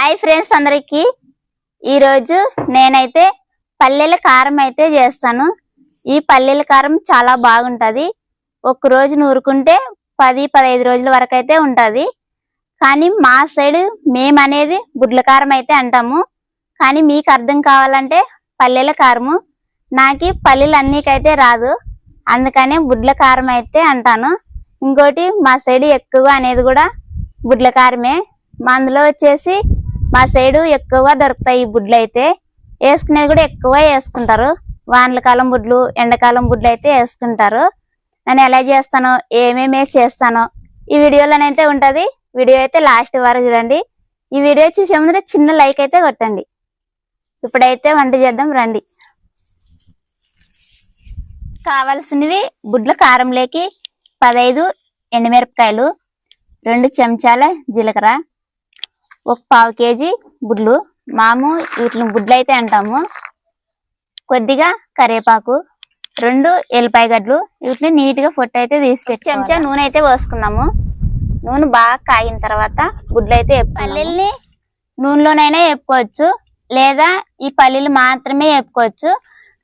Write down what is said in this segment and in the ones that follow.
Hi friends అందరికీ. ఈరోజు నేనైతే పల్లెల కారం అయితే చేస్తాను. ఈ పల్లెల కారం చాలా బాగుంటుంది. ఒక రోజు నూరుకుంటే పది పదహైదు రోజుల వరకు అయితే ఉంటుంది. కానీ మా సైడ్ మేము అనేది గుడ్ల కారం అయితే అంటాము. కానీ మీకు అర్థం కావాలంటే పల్లెల కారము. నాకు పల్లెలు అన్నికైతే రాదు. అందుకనే గుడ్ల కారం అయితే అంటాను. ఇంకోటి మా సైడ్ ఎక్కువ అనేది కూడా గుడ్ల కారమే. మా అందులో వచ్చేసి మా సైడు ఎక్కువగా దొరుకుతాయి ఈ బుడ్లు అయితే. వేసుకునేవి కూడా ఎక్కువ వేసుకుంటారు. వానల కాలం బుడ్లు ఎండాకాలం బుడ్లు అయితే వేసుకుంటారు. నేను ఎలా చేస్తానో ఏమేమి చేస్తానో ఈ వీడియోలోనైతే ఉంటుంది. వీడియో అయితే లాస్ట్ వరకు చూడండి. ఈ వీడియో చూసే ముందు చిన్న లైక్ అయితే కొట్టండి. ఇప్పుడైతే వంట చేద్దాం రండి. కావలసినవి బుడ్ల కారంలోకి పదైదు ఎండుమిరపకాయలు రెండు చెంచాల జీలకర్ర ఒక పావు కేజీ గుడ్లు మాము వీటిని గుడ్లు అయితే అంటాము. కొద్దిగా కరివేపాకు రెండు ఎల్లిపాయ గడ్డలు వీటిని నీట్గా ఫొట్టు అయితే తీసి పెట్టి చెంచా నూనె అయితే పోసుకుందాము. నూనె బాగా కాగిన తర్వాత గుడ్లు అయితే పల్లీల్ని నూనెలోనైనా వేపుకోవచ్చు. లేదా ఈ పల్లీలు మాత్రమే వేపుకోవచ్చు.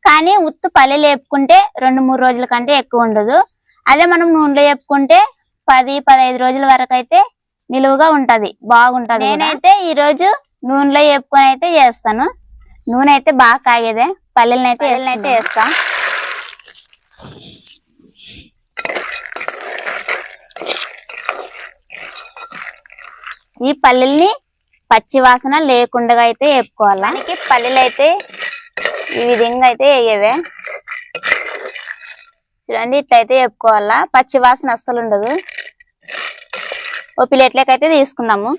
కానీ ఉత్తు పల్లీలు వేపుకుంటే రెండు మూడు రోజుల కంటే ఎక్కువ ఉండదు. అదే మనం నూనెలో వేపుకుంటే పది పదహైదు రోజుల వరకు అయితే నిలువుగా ఉంటది బాగుంటది నేనైతే ఈ రోజు నూనెలో వేపుకొని అయితే చేస్తాను. నూనె అయితే బాగా కాగేదే పల్లెలను అయితే అయితే వేస్తా ఈ పల్లెల్ని పచ్చి వాసన లేకుండా అయితే వేపుకోవాలి పల్లెలు అయితే ఈ విధంగా అయితే వేయవే చూడండి ఇట్లయితే వేపుకోవాలా పచ్చి వాసన అస్సలు ఉండదు. ఓ ప్లేట్లోకి అయితే తీసుకుందాము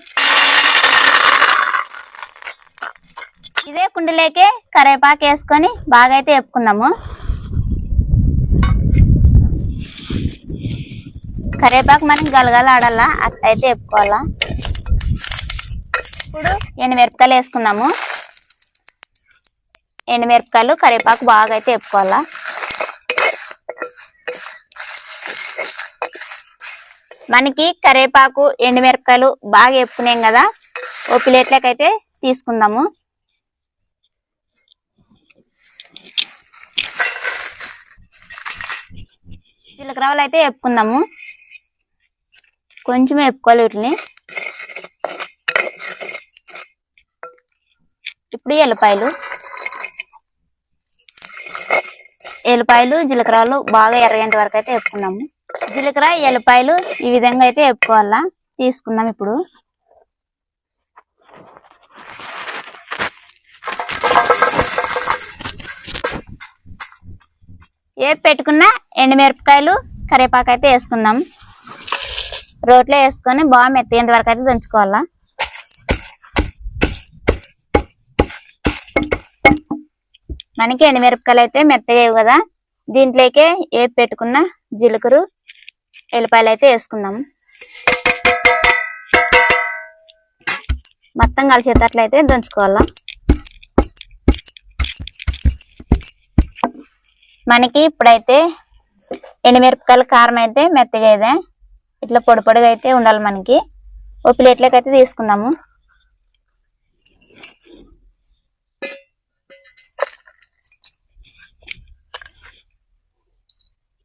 ఇదే కుండలేకే కరేపాకు వేసుకొని బాగా అయితే వేపుకుందాము. కరివేపాకు మనం గలగల ఆడాలా అట్లయితే వేపుకోవాలా. ఇప్పుడు ఎండుమిరపకాయలు వేసుకుందాము. ఎండుమిరపకాయలు కరివేపాకు బాగా అయితే వేపుకోవాలా. మనకి కరివేపాకు ఎండుమిరపకాయలు బాగా ఎప్పుకున్నాం కదా. ఓ ప్లేట్లకైతే అయితే తీసుకుందాము జీలకర్రలు అయితే ఎప్పుకుందాము కొంచెం ఎప్పుకోవాలి వీటిని. ఇప్పుడు ఎల్లిపాయలు. ఎల్లిపాయలు జీలకర్రలు బాగా ఎర్రగేంత వరకు అయితే ఎప్పుకున్నాము జీలకర్ర ఎల్లిపాయలు ఈ విధంగా అయితే వేపుకోవాలా? తీసుకుందాం ఇప్పుడు. ఏ పెట్టుకున్న ఎండుమిరపకాయలు కరివేపాకు అయితే వేసుకుందాం. రోట్లో వేసుకొని బాగా మెత్తేంత వరకు అయితే దంచుకోవాలా? మనకి ఎండుమిరపకాయలు అయితే మెత్తగా కదా? దీంట్లోకే ఏ పెట్టుకున్న జీలకర్ర ఎల్లిపాయలు అయితే వేసుకుందాము మొత్తం కలిసేటట్లయితే దంచుకోవాలా. మనకి ఇప్పుడైతే ఎండుమిరపకాయల కారం అయితే మెత్తగా అయితే ఇట్లా పొడి పొడిగా అయితే ఉండాలి మనకి. ఓ ప్లేట్లోకి అయితే తీసుకుందాము.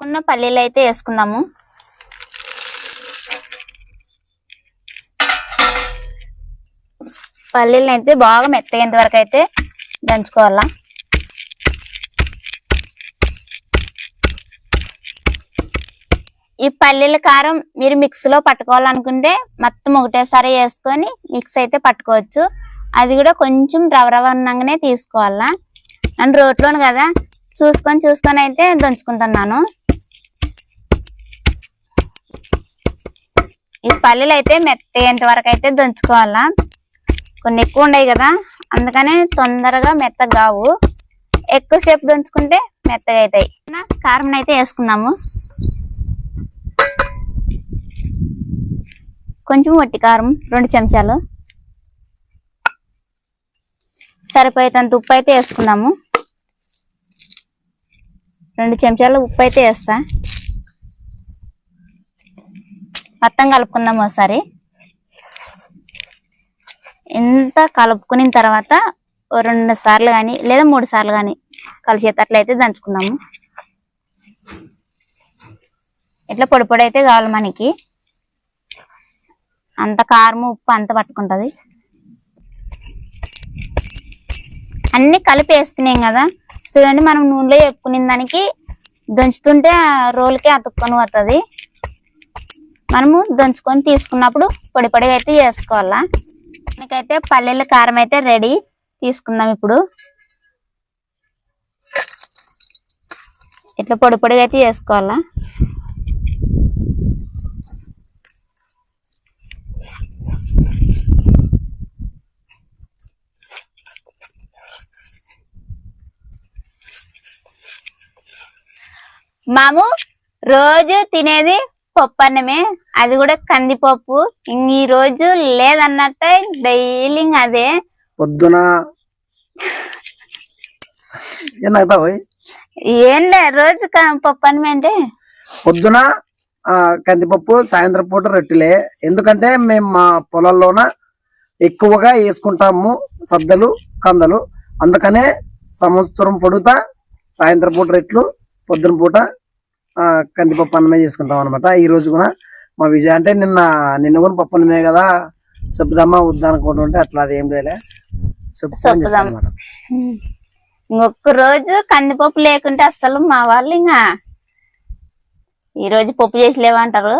ఉన్న పల్లీలు అయితే వేసుకుందాము. పల్లీలను అయితే బాగా మెత్తగేంత వరకు అయితే దంచుకోవాలా. ఈ పల్లీల కారం మీరు మిక్సీలో పట్టుకోవాలనుకుంటే మొత్తం ఒకటేసారి వేసుకొని మిక్స్ అయితే పట్టుకోవచ్చు. అది కూడా కొంచెం రవ రవ ఉన్నగానే తీసుకోవాలా. అండ్ రోట్లోను కదా చూసుకొని చూసుకొని అయితే దంచుకుంటున్నాను. ఈ పల్లీలు అయితే మెత్తగేంత వరకు అయితే దంచుకోవాలా. కొన్ని ఎక్కువ ఉన్నాయి కదా అందుకనే తొందరగా మెత్తగా కావు ఎక్కువసేపు దంచుకుంటే మెత్తగా అవుతాయి కారం అయితే వేసుకుందాము. కొంచెం వట్టి కారం రెండు చెంచాలు. సరిపోయేంత ఉప్పు అయితే వేసుకుందాము. రెండు చెంచాలు ఉప్పు అయితే వేస్తా. మొత్తం కలుపుకుందాం ఒకసారి. ఇంత కలుపుకున్న తర్వాత రెండు సార్లు కానీ లేదా మూడు సార్లు కానీ కలిసేటట్లయితే దంచుకుందాము. ఇట్లా పొడి పొడి అయితే కావాలి మనకి. అంత కారం ఉప్పు అంత పట్టుకుంటుంది. అన్ని కలిపి వేసుకున్నాం కదా? చూడండి మనం నూనెలో చెప్పుకునే దానికి దంచుతుంటే ఆ అతుక్కొని పోతుంది. మనము దంచుకొని తీసుకున్నప్పుడు పొడి పొడిగా అయితే చేసుకోవాలా. మనకైతే పల్లెల కారం అయితే రెడీ. తీసుకుందాం ఇప్పుడు. ఇట్లా పొడి పొడిగా అయితే చేసుకోవాలా. మాము రోజు తినేది పప్పు అన్నమే అది కూడా కందిపప్పు. ఈ రోజు లేదన్నట్టే డైలీ అదే. పొద్దున ఏనాగుతావు ఏం లే రోజు పప్పు అన్నమే అంటే. పొద్దున కందిపప్పు సాయంత్రం పూట రొట్టెలే. ఎందుకంటే మేము మా పొలాల్లోన ఎక్కువగా వేసుకుంటాము సద్దలు కందలు. అందుకనే సంవత్సరం పొడుగుతా సాయంత్రం పూట రెట్లు పొద్దున పూట కందిపప్పు అన్నమే చేసుకుంటాం అనమాట ఈ రోజు కూడా మా విజయ అంటే నిన్న నిన్న కూడా పప్పు అన్నమే కదా చెప్పుదామా వద్దా అనుకుంటుంటే అట్లా అది ఏం లేలే చెప్పుదాం. ఇంకొక రోజు కందిపప్పు లేకుంటే అసలు మా వాళ్ళు ఇంకా ఈ రోజు పప్పు చేసి లేవంటారు.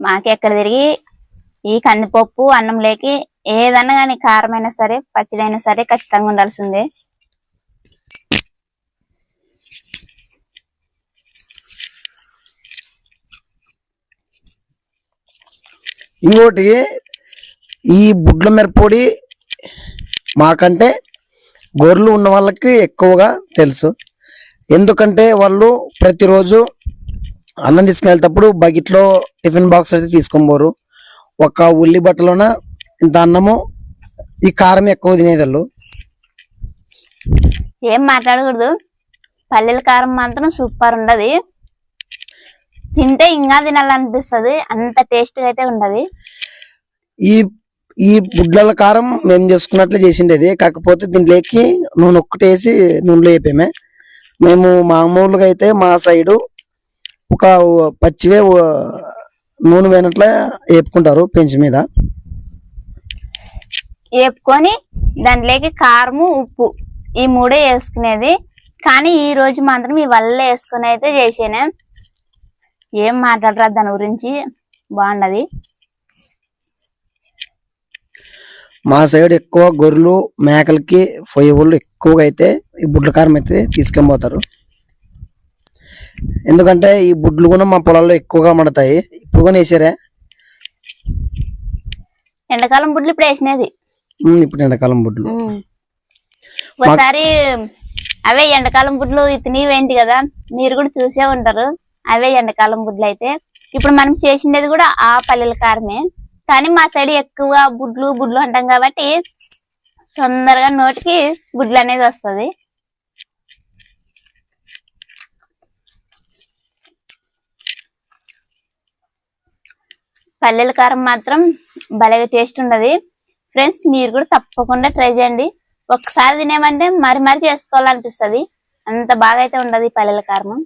మాకి ఎక్కడ తిరిగి ఈ కందిపప్పు అన్నం లేకి ఏదన్నా కానీ కారమైనా సరే పచ్చడి అయినా సరే ఖచ్చితంగా ఉండాల్సిందే. ఇంకోటి ఈ బుడ్ల మిరపొడి మాకంటే గొర్రెలు ఉన్న వాళ్ళకి ఎక్కువగా తెలుసు. ఎందుకంటే వాళ్ళు ప్రతిరోజు అన్నం తీసుకుని వెళ్ళేటప్పుడు బకెట్లో టిఫిన్ బాక్స్ అయితే తీసుకొని పోరు. ఒక ఉల్లి బట్టలోన ఇంత అన్నము ఈ కారం ఎక్కువ తినేది వాళ్ళు ఏం మాట్లాడకూడదు. పల్లెల కారం మాత్రం సూపర్ ఉండదు. తింటే ఇంకా తినాలనిపిస్తది. అంత టేస్ట్గా అయితే ఉండదు. ఈ ఈ బుడ్ల కారం మేము చేసుకున్నట్లు చేసిండేది. కాకపోతే దీంట్లోకి నూనె ఒక్కటేసి నూనెలో వేపామే. మేము మామూలుగా అయితే మా సైడు ఒక పచ్చివే నూనె వేనట్ల వేపుకుంటారు పెంచి మీద. వేపుకొని దాంట్లోకి కారము ఉప్పు ఈ మూడే వేసుకునేది. కానీ ఈ రోజు మాత్రం ఈ వల్ల వేసుకుని అయితే చేసాను. ఏం మాట్లాడరా దాని గురించి. బాగుండదు. మా సైడ్ ఎక్కువ గొర్రెలు మేకలకి వాళ్ళు ఎక్కువగా అయితే ఈ బుడ్ల కారం అయితే తీసుకొని పోతారు. ఎందుకంటే ఈ బుడ్లు కూడా మా పొలాల్లో ఎక్కువగా మడతాయి ఇప్పుడు కూడా వేసారే? ఎండాకాలం బుడ్లు ఇప్పుడు వేసినది. ఇప్పుడు ఎండాకాలం బుడ్లు. ఒకసారి అవే ఎండాకాలం బుడ్లు ఇతనివేంటి కదా మీరు కూడా చూసే ఉంటారు. అవే ఎండాకాలం బుడ్లు అయితే. ఇప్పుడు మనం చేసిండేది కూడా ఆ పల్లెల కారమే. కానీ మా సైడ్ ఎక్కువగా బుడ్లు బుడ్లు అంటాం కాబట్టి తొందరగా నోటికి బుడ్లు అనేది వస్తది. పల్లెల కారం మాత్రం భలేగా టేస్ట్ ఉండదు. ఫ్రెండ్స్ మీరు కూడా తప్పకుండా ట్రై చేయండి. ఒకసారి తినేమంటే మరి మరి చేసుకోవాలనిపిస్తుంది. అంత బాగా అయితే ఉండదు ఈ పల్లెల కారణం